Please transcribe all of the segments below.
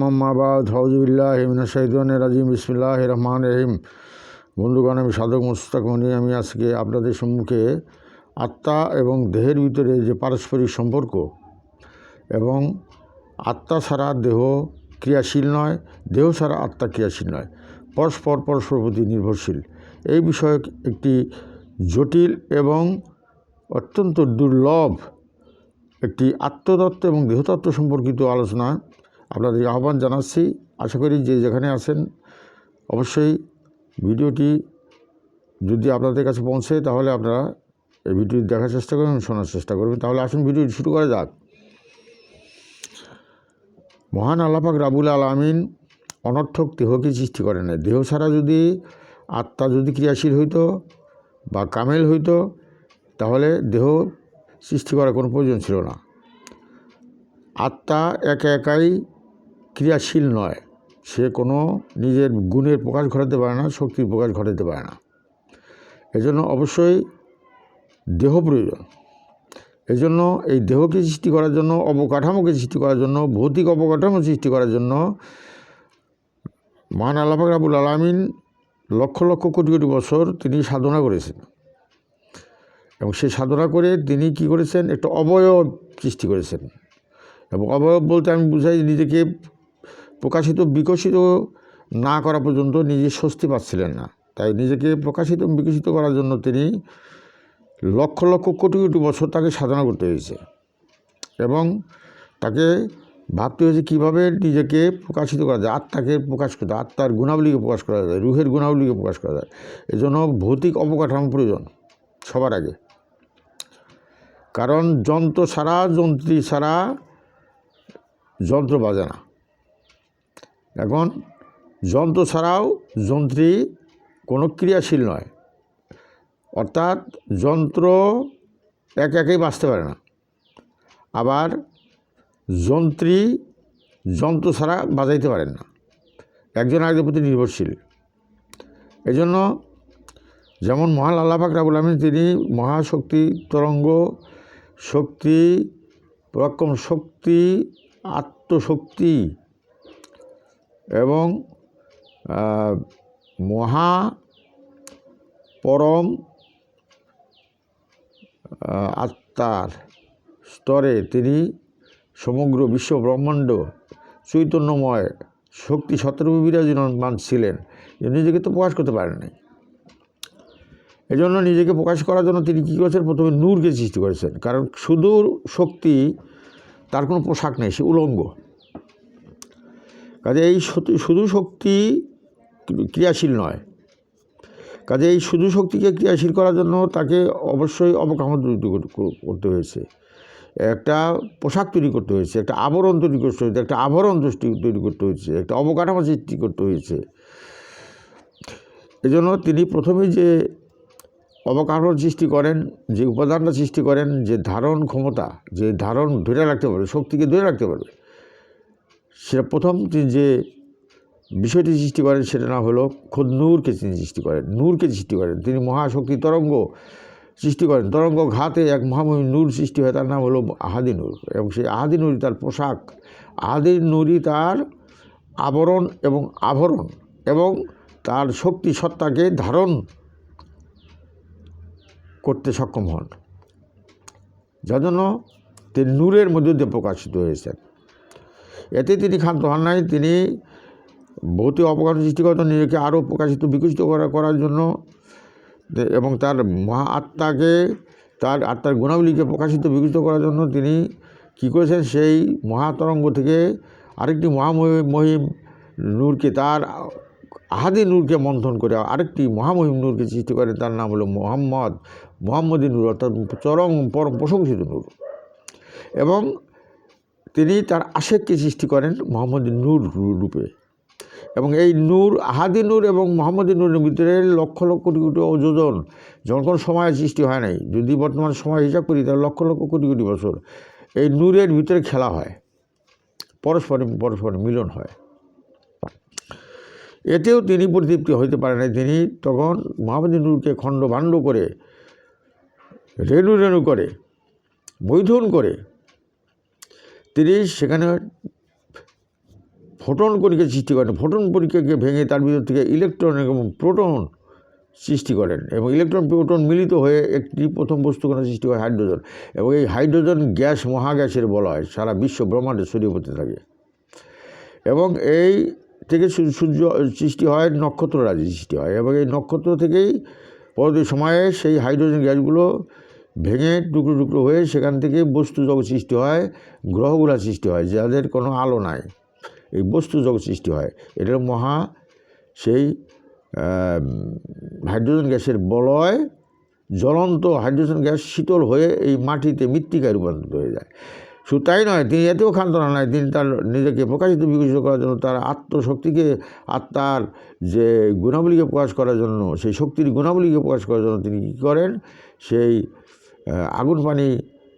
মোহাম্মাবাদ হাউজুবিল্লাহ হিমিন শহীদান রাজিম। ইসমিল্লাহ রহমান রহিম। বন্ধুগণ, আমি সাধক মুস্তাক মনি। আমি আজকে আপনাদের সম্মুখে আত্মা এবং দেহের ভিতরে যে পারস্পরিক সম্পর্ক এবং আত্মা ছাড়া দেহ ক্রিয়াশীল নয়, দেহ ছাড়া আত্মা ক্রিয়াশীল নয়, পরস্পর পরস্পর প্রতি নির্ভরশীল। এই বিষয়ক একটি জটিল এবং অত্যন্ত দুর্লভ একটি আত্মতত্ত্ব এবং দেহতত্ত্ব সম্পর্কিত আলোচনা। আপনাদের আহ্বান জানাচ্ছি। আশা করি যে যেখানে আছেন, অবশ্যই ভিডিওটি যদি আপনাদের কাছে পৌঁছে তাহলে আপনারা এই ভিডিওটি দেখার চেষ্টা করবেন শোনার চেষ্টা করবেন। তাহলে আসুন ভিডিওটি শুরু করা যাক। মহান আল্লাপাক রাবুল আলমিন অনর্থক দেহকে সৃষ্টি করে না দেহ ছাড়া যদি আত্মা যদি ক্রিয়াশীল হইতো বা কামেল হইতো, তাহলে দেহ সৃষ্টি করার কোনো প্রয়োজন ছিল না। আত্মা একা একাই ক্রিয়াশীল নয়। সে কোনো নিজের গুণের প্রকাশ ঘটাতে পারে না, শক্তির প্রকাশ ঘটাতে পারে না। এজন্য অবশ্যই দেহ প্রয়োজন। এজন্য এই দেহকে সৃষ্টি করার জন্য, অবকাঠামোকে সৃষ্টি করার জন্য, ভৌতিক অবকাঠামো সৃষ্টি করার জন্য মান আল্লাপাক রাবুল আলমিন লক্ষ লক্ষ কোটি কোটি বছর তিনি সাধনা করেছেন। এবং সেই সাধনা করে তিনি কি করেছেন? একটা অবয়ব সৃষ্টি করেছেন। এবং অবয়ব বলতে আমি বুঝাই নিজেকে প্রকাশিত, বিকশিত না করা পর্যন্ত নিজে স্বস্তি পাচ্ছিলেন না। তাই নিজেকে প্রকাশিত, বিকশিত করার জন্য তিনি লক্ষ লক্ষ কোটি কোটি বছর তাকে সাধনা করতে হয়েছে। এবং তাকে ভাবতে হয়েছে কীভাবে নিজেকে প্রকাশিত করা যায়, আত্মাকে প্রকাশ করতে আত্মার গুণাবলীকে প্রকাশ করা যায়, রুহের গুণাবলীকে প্রকাশ করা যায়। এজন্য ভৌতিক অবকাঠামো প্রয়োজন সবার আগে। কারণ যন্ত্র ছাড়া, যন্ত্রী ছাড়া যন্ত্র বাজে না। এখন যন্ত্র ছাড়াও যন্ত্রী কোনো ক্রিয়াশীল নয়। অর্থাৎ যন্ত্র এক একেই বাঁচতে পারে না। আবার যন্ত্রী যন্ত্র ছাড়া বাজাইতে পারেন না। একজন আরেকজনের প্রতি নির্ভরশীল। এজন্য যেমন মহান আল্লাপাক রাবুল আলমিন, তিনি মহাশক্তি তরঙ্গ শক্তি, পরাক্রম শক্তি, আত্মশক্তি এবং মহা পরম আত্মার স্তরে তিনি সমগ্র বিশ্ব ব্রহ্মাণ্ড চৈতন্যময় শক্তি সতর্ক বিরাজমান ছিলেন। নিজেকে তো প্রকাশ করতে পারেন নাই এজন্য নিজেকে প্রকাশ করার জন্য তিনি কী করেছেন? প্রথমে নূরকে সৃষ্টি করেছেন। কারণ সুদূর শক্তি, তার কোনো পোশাক নেই, সে উলঙ্গ। কাজে এই শুধু শক্তি ক্রিয়াশীল নয়। কাজে এই শুধু শক্তিকে ক্রিয়াশীল করার জন্য তাকে অবশ্যই অবকাঠামো তৈরি করতে হয়েছে। একটা পোশাক তৈরি করতে হয়েছে, একটা আবরণ তৈরি করতে হয়েছে, একটা আভরণ তৈরি করতে হয়েছে, একটা অবকাঠামো সৃষ্টি করতে হয়েছে। এজন্য তিনি প্রথমে যে অবকাঠামো সৃষ্টি করেন, যে উপাদানটা সৃষ্টি করেন, যে ধারণ ক্ষমতা, যে ধারণ ধরে রাখতে পারবে, শক্তিকে ধরে রাখতে পারবে, সেটা প্রথম তিনি যে বিষয়টি সৃষ্টি করেন সেটা না হলো খোদ নূরকে তিনি সৃষ্টি করেন, নূরকে সৃষ্টি করেন, তিনি মহাশক্তি তরঙ্গ সৃষ্টি করেন, তরঙ্গ ঘাতে এক মহামহিম নূর সৃষ্টি হয়, তার নাম হলো আহাদি নূর, এবং সেই আহাদি নূরই তার পোশাক, আহাদি নূরই তার আবরণ এবং আভরণ, এবং তার শক্তি সত্তাকে ধারণ করতে সক্ষম হন। যার জন্য তিনি নূরের মধ্যে দিয়ে প্রকাশিত হয়েছেন। এতে তিনি ক্ষান্ত হন নাই। তিনি ভৌতিক অপকার সৃষ্টি করতেন নিজেকে আরও প্রকাশিত, বিকশিত করা, করার জন্য এবং তার মহা আত্মাকে, তার আত্মার গুণাবলীকে প্রকাশিত, বিকশিত করার জন্য তিনি কী করেছেন? সেই মহাতরঙ্গ থেকে আরেকটি মহামহিম নূরকে, তার আহাদি নূরকে মন্থন করে আরেকটি মহামহিম নূরকে সৃষ্টি করে তার নাম হলো মোহাম্মদ মোহাম্মদী নূর, অর্থাৎ চরম পরম প্রশংসিত নূর। এবং তিনি তার আশেককে সৃষ্টি করেন মোহাম্মদী নূর রূপে। এবং এই নূর, আহাদি নূর এবং মোহাম্মদী নূরের ভিতরে লক্ষ লক্ষ কোটি কোটি যোজন যখন কোনো সময় সৃষ্টি হয় নাই, যদি বর্তমান সময় হিসাব করি, তাহলে লক্ষ লক্ষ কোটি কোটি বছর এই নূরের ভিতরে খেলা হয়। পরস্পরে পরস্পরে মিলন হয়। এতেও তিনি পরিতৃপ্তি হইতে পারেন নাই। তিনি তখন মহামদী নূরকে খণ্ড করে রেণু রেণু করে বৈধন করে, তিনি সেখানে ফোটন কণিকা সৃষ্টি করেন। ফোটন কণিকাকে ভেঙে তার ভিতর থেকে ইলেকট্রন এবং প্রোটন সৃষ্টি করেন এবং ইলেকট্রন, প্রোটন মিলিত হয়ে একটি প্রথম বস্তুকণা সৃষ্টি হয় হাইড্রোজেন। এবং এই হাইড্রোজেন গ্যাস মহাগ্যাসের বলা হয় সারা বিশ্ব ব্রহ্মাণ্ডে ছড়িয়ে পড়তে থাকে। এবং এই থেকে সূর্য সৃষ্টি হয় নক্ষত্ররাজি সৃষ্টি হয়। এবং এই নক্ষত্র থেকেই পরবর্তী সময়ে সেই হাইড্রোজেন গ্যাসগুলো ভেঙে টুকরো টুকরো হয়ে সেখান থেকে বস্তু জগৎ সৃষ্টি হয়, গ্রহগুলা সৃষ্টি হয়, যাদের কোনো আলো নাই। এই বস্তু জগৎ সৃষ্টি হয়। এটা মহা সেই হাইড্রোজেন গ্যাসের বলয়, জ্বলন্ত হাইড্রোজেন গ্যাস শীতল হয়ে এই মাটিতে মৃত্তিকায় রূপান্তরিত হয়ে যায়। শুধু তাই নয়, তিনি এতেও ক্ষান্ত নয় তিনি তার নিজেকে প্রকাশিত বিকশিত করার জন্য, তার আত্মশক্তিকে, আত্মার যে গুণাবলীকে প্রকাশ করার জন্য, সেই শক্তির গুণাবলীকে প্রকাশ করার জন্য তিনি কী করেন? সেই আগুন পানি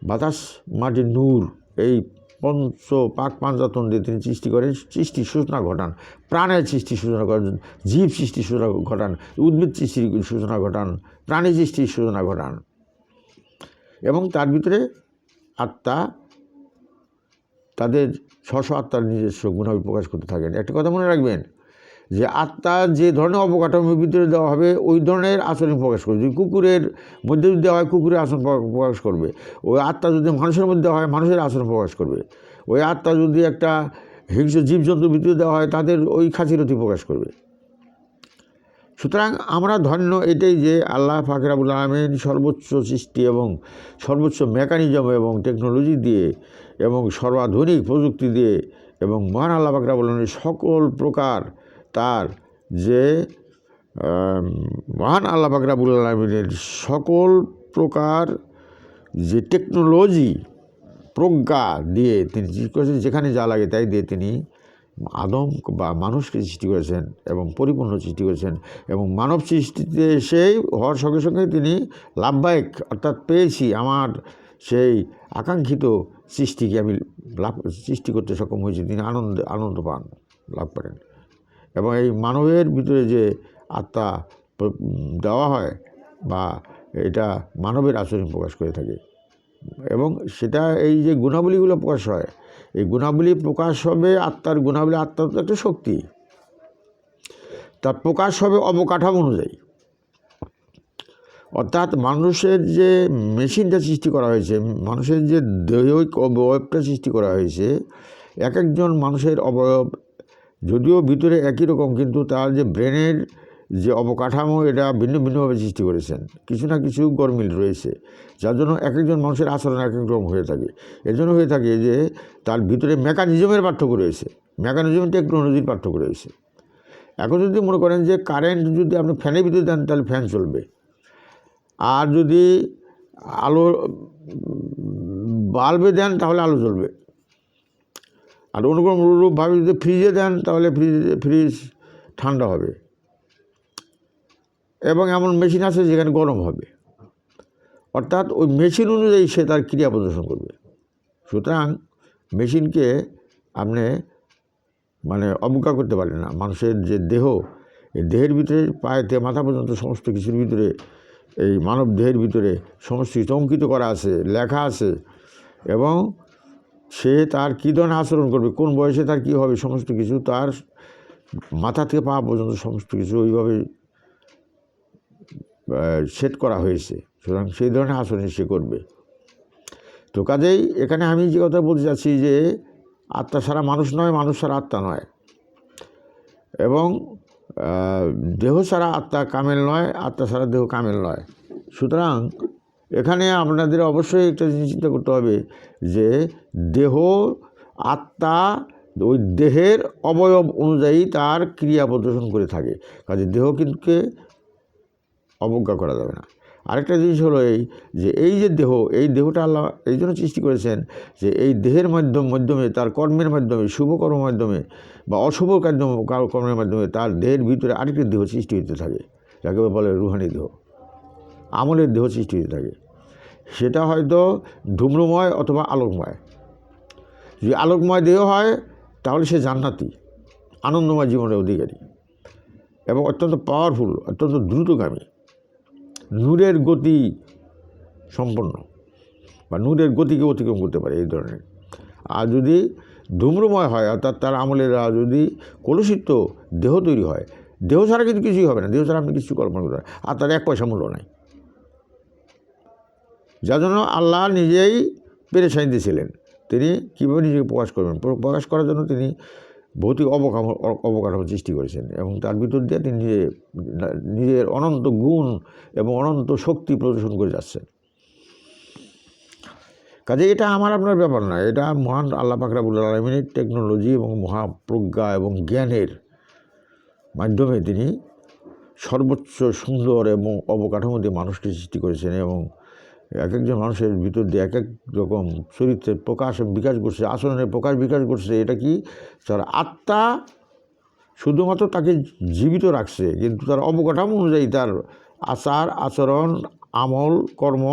বাতাস মাটি নূর, এই পঞ্চ পাক পাঞ্জাতন দিয়ে তিনি সৃষ্টি করেন, সৃষ্টি সূচনা ঘটান, প্রাণের সৃষ্টি সূচনা ঘটান, জীব সৃষ্টি সূচনা ঘটান, উদ্ভিদ সৃষ্টির সূচনা ঘটান, প্রাণী সৃষ্টির সূচনা ঘটান। এবং তার ভিতরে আত্মা, তাদের স্ব আত্মার নিজস্ব গুণাবলী প্রকাশ করতে থাকেন। একটা কথা মনে রাখবেন যে আত্মা যে ধরনের অবকাঠামোর ভিতরে দেওয়া হবে, ওই ধরনের আচরণ প্রকাশ করবে। যদি কুকুরের মধ্যে যদি দেওয়া হয়, কুকুরের আচরণ প্র- প্রকাশ করবে। ওই আত্মা যদি মানুষের মধ্যে হয়, মানুষের আচরণ প্রকাশ করবে। ওই আত্মা যদি একটা হিংস্র জীবজন্তুর ভিতরে দেওয়া হয়, তাদের ওই খাতিরতি প্রকাশ করবে। সুতরাং আমরা ধন্য এটাই যে আল্লাহ ফাকরাবুল আলমিন সর্বোচ্চ সৃষ্টি এবং সর্বোচ্চ মেকানিজম এবং টেকনোলজি দিয়ে এবং সর্বাধুনিক প্রযুক্তি দিয়ে এবং মহান আল্লাহ ফাকরাবুল আলমিন সকল প্রকার তার যে মহান আল্লাহ ফাকরাবুল আলমিনের সকল প্রকার যে টেকনোলজি প্রজ্ঞা দিয়ে তিনি করেছেন, যেখানে যা লাগে তাই দিয়ে তিনি আদম বা মানুষকে সৃষ্টি করেছেন এবং পরিপূর্ণ সৃষ্টি করেছেন এবং মানব সৃষ্টিতে সেই হওয়ার সঙ্গে সঙ্গে তিনি লাভবায়ক অর্থাৎ পেয়েছি আমার সেই আকাঙ্ক্ষিত সৃষ্টিকে আমি লাভ, সৃষ্টি করতে সক্ষম হয়েছি। তিনি আনন্দ আনন্দ পান, লাভ করেন। এবং এই মানবের ভিতরে যে আত্মা দেওয়া হয় বা এটা মানবের আচরণ প্রকাশ করে থাকে। এবং সেটা এই যে গুণাবলীগুলো প্রকাশ হয়, এই গুণাবলী প্রকাশ হবে আত্মার গুণাবলী, আত্মার তো একটা শক্তি। তার প্রকাশ হবে অবকাঠামো অনুযায়ী। অর্থাৎ মানুষের যে মেশিনটা সৃষ্টি করা হয়েছে, মানুষের যে দৈহিক অবয়বটা সৃষ্টি করা হয়েছে, এক একজন মানুষের অবয়ব যদিও ভিতরে একই রকম, কিন্তু তার যে ব্রেনের যে অবকাঠামো, এটা ভিন্ন ভিন্নভাবে সৃষ্টি করেছেন। কিছু না কিছু গরমিল রয়েছে, যার জন্য এক একজন মানুষের আচরণ এক এক রকম হয়ে থাকে। এর জন্য হয়ে থাকে যে তার ভিতরে মেকানিজমের পার্থক্য রয়েছে, মেকানিজম টেকনোলজির পার্থক্য রয়েছে। এখন যদি মনে করেন যে কারেন্ট যদি আপনি ফ্যানের ভিতরে দেন, তাহলে ফ্যান চলবে। আর যদি আলো বাল্বে দেন, তাহলে আলো জ্বলবে আর অন্য কোনো রূপভাবে যদি ফ্রিজে দেন, তাহলে ফ্রিজ ফ্রিজ ঠান্ডা হবে। এবং এমন মেশিন আছে যেখানে গরম হবে। অর্থাৎ ওই মেশিন অনুযায়ী সে তার ক্রিয়া প্রদর্শন করবে। সুতরাং মেশিনকে আপনি মানে অবজ্ঞা করতে পারেন না। মানুষের যে দেহ, এই দেহের ভিতরে পায়েতে মাথা পর্যন্ত সমস্ত কিছুর ভিতরে, এই মানব দেহের ভিতরে সমস্ত কিছু অঙ্কিত করা আছে, লেখা আছে। এবং সে তার কী ধরনের আচরণ করবে, কোন বয়সে তার কী হবে, সমস্ত কিছু তার মাথা থেকে পা পর্যন্ত সমস্ত কিছু ওইভাবে সেট করা হয়েছে। সুতরাং সেই ধরনের আচরণ সে করবে। তো কাজেই এখানে আমি যে কথা বলতে চাচ্ছি যে, আত্মা ছাড়া মানুষ নয়, মানুষ ছাড়া আত্মা নয়। এবং দেহ ছাড়া আত্মা কামেল নয়, আত্মা ছাড়া দেহ কামেল নয়। সুতরাং এখানে আপনাদের অবশ্যই একটা চিন্তা করতে হবে যে দেহ, আত্মা, ওই দেহের অবয়ব অনুযায়ী তার ক্রিয়া প্রদর্শন করে থাকে। কাজে দেহ কিন্তু অবজ্ঞা করা যাবে না। আরেকটা জিনিস হলো এই যে এই যে দেহ, এই দেহটা আল্লাহ এই জন্য সৃষ্টি করেছেন যে, এই দেহের মাধ্যম, মাধ্যমে তার কর্মের মাধ্যমে, শুভ কর্মের মাধ্যমে বা অশুভ কার্য কর্মের মাধ্যমে তার দেহের ভিতরে আরেকটি দেহ সৃষ্টি হতে থাকে। যাকে বলে রুহানি দেহ। আমলের দেহ সৃষ্টি হতে থাকে। সেটা হয়তো ধূম্রময় অথবা আলোকময়। যদি আলোকময় দেহ হয়, তাহলে সে জান্নাতি, আনন্দময় জীবনের অধিকারী এবং অত্যন্ত পাওয়ারফুল অত্যন্ত দ্রুতগামী। নূরের গতি সম্পন্ন বা নূরের গতিকে অতিক্রম করতে পারে এই ধরনের। আর যদি ধূম্রময় হয়, অর্থাৎ তার আমলের যদি কলুষিত দেহ তৈরি হয়, দেহ ছাড়া কিন্তু কিছুই হবে না। দেহ ছাড়া আপনি কিছু কল্পনা করতে আর তার এক পয়সা মূল্য নাই। যার জন্য আল্লাহ নিজেই পেরেশানি দিয়েছিলেন। তিনি কীভাবে নিজেকে প্রকাশ করবেন? প্রকাশ করার জন্য তিনি ভৌতিক অবকাঠামো অবকাঠামো সৃষ্টি করেছেন এবং তার ভিতর দিয়ে তিনি নিজে নিজের অনন্ত গুণ এবং অনন্ত শক্তি প্রদর্শন করে যাচ্ছেন। কাজে এটা আমার আপনার ব্যাপার না, এটা মহান আল্লাহ পাকরাবুল আলমিনের টেকনোলজি এবং মহাপ্রজ্ঞা এবং জ্ঞানের মাধ্যমে তিনি সর্বোচ্চ সুন্দর এবং অবকাঠামো দিয়ে মানুষকে সৃষ্টি করেছেন এবং এক একজন মানুষের ভিতর দিয়ে এক এক রকম চরিত্রের প্রকাশ, বিকাশ করছে আচরণের প্রকাশ, বিকাশ করছে এটা কি? তার আত্মা শুধুমাত্র তাকে জীবিত রাখছে, কিন্তু তার অবকাঠামো অনুযায়ী তার আচার, আচরণ, আমল, কর্ম,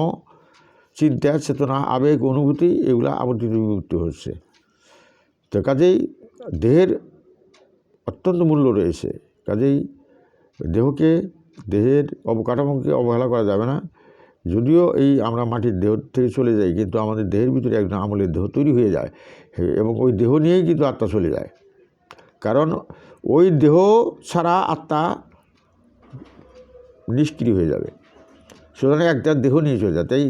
চিন্তা, চেতনা, আবেগ, অনুভূতি এগুলো আবর্তিত বিভক্ত হচ্ছে। তো কাজেই দেহের অত্যন্ত মূল্য রয়েছে। কাজেই দেহকে, দেহের অবকাঠামোকে অবহেলা করা যাবে না। যদিও এই আমরা মাটির দেহ থেকে চলে যাই, কিন্তু আমাদের দেহের ভিতরে একজন আমলের দেহ তৈরি হয়ে যায়। এবং ওই দেহ নিয়েই কিন্তু আত্মা চলে যায়। কারণ ওই দেহ ছাড়া আত্মা নিষ্ক্রিয় হয়ে যাবে। সুতরাং একটা দেহ নিয়ে চলে যায়। তাই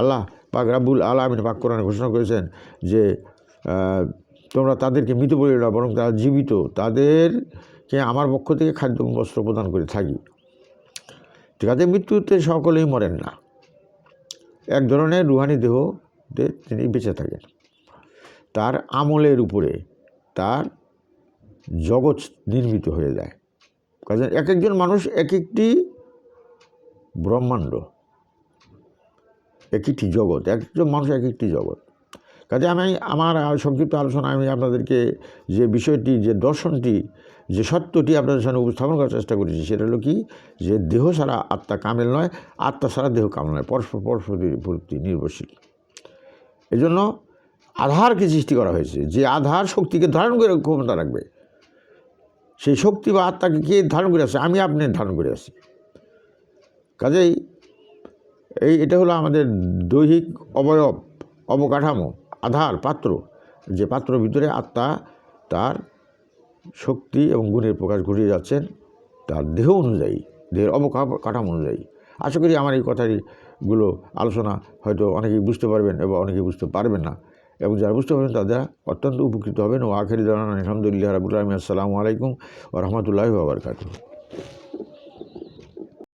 আল্লাহ পাক রাব্বুল আলমিন পাক কোরআনে ঘোষণা করেছেন যে তোমরা তাদেরকে মৃত বলে না, বরং তারা জীবিত। তাদেরকে আমার পক্ষ থেকে খাদ্য বস্ত্র প্রদান করে থাকি। ঠিক আছে, মৃত্যুতে সকলেই মরেন না। এক ধরনের রুহানি দেহতে তিনি বেঁচে থাকেন। তার আমলের উপরে তার জগৎ নির্মিত হয়ে যায়। কাজে এক একজন মানুষ এক একটি ব্রহ্মাণ্ড, এক একটি জগৎ, এক একজন মানুষ এক একটি জগৎ। কাজে আমি আমার সংক্ষিপ্ত আলোচনা আমি আপনাদেরকে যে বিষয়টি, যে দর্শনটি যে সত্যটি আপনাদের সামনে উপস্থাপন করার চেষ্টা করেছি, সেটা হলো কি? যে দেহ সারা আত্মা কামেল নয়, আত্মা ছাড়া দেহ কামেল নয়, পরস্পর পরস্পরের প্রতি নির্ভরশীল। এজন্য আধারকে সৃষ্টি করা হয়েছে। যে আধার শক্তিকে ধারণ করে ক্ষমতা রাখবে, সেই শক্তি বা আত্মাকে কে ধারণ করে আসে আমি আপনি ধারণ করে আসি কাজেই এই, এটা হলো আমাদের দৈহিক অবয়ব, অবকাঠামো, আধার, পাত্র। যে পাত্র ভিতরে আত্মা, তার শক্তি এবং গুণের প্রকাশ ঘটিয়ে যাচ্ছেন তার দেহ অনুযায়ী, দেহের অবকাঠামো অনুযায়ী। আশা করি আমার এই কথাগুলো আলোচনা হয়তো অনেকেই বুঝতে পারবেন এবং অনেকেই বুঝতে পারবেন না। এবং যারা বুঝতে পারবেন তারা অত্যন্ত উপকৃত হবেন। ও আখেরি জানান আলহামদুলিল্লাহ রাবুল আসসালামু আলাইকুম ও রহমতুল্লাহ বাবরকাতু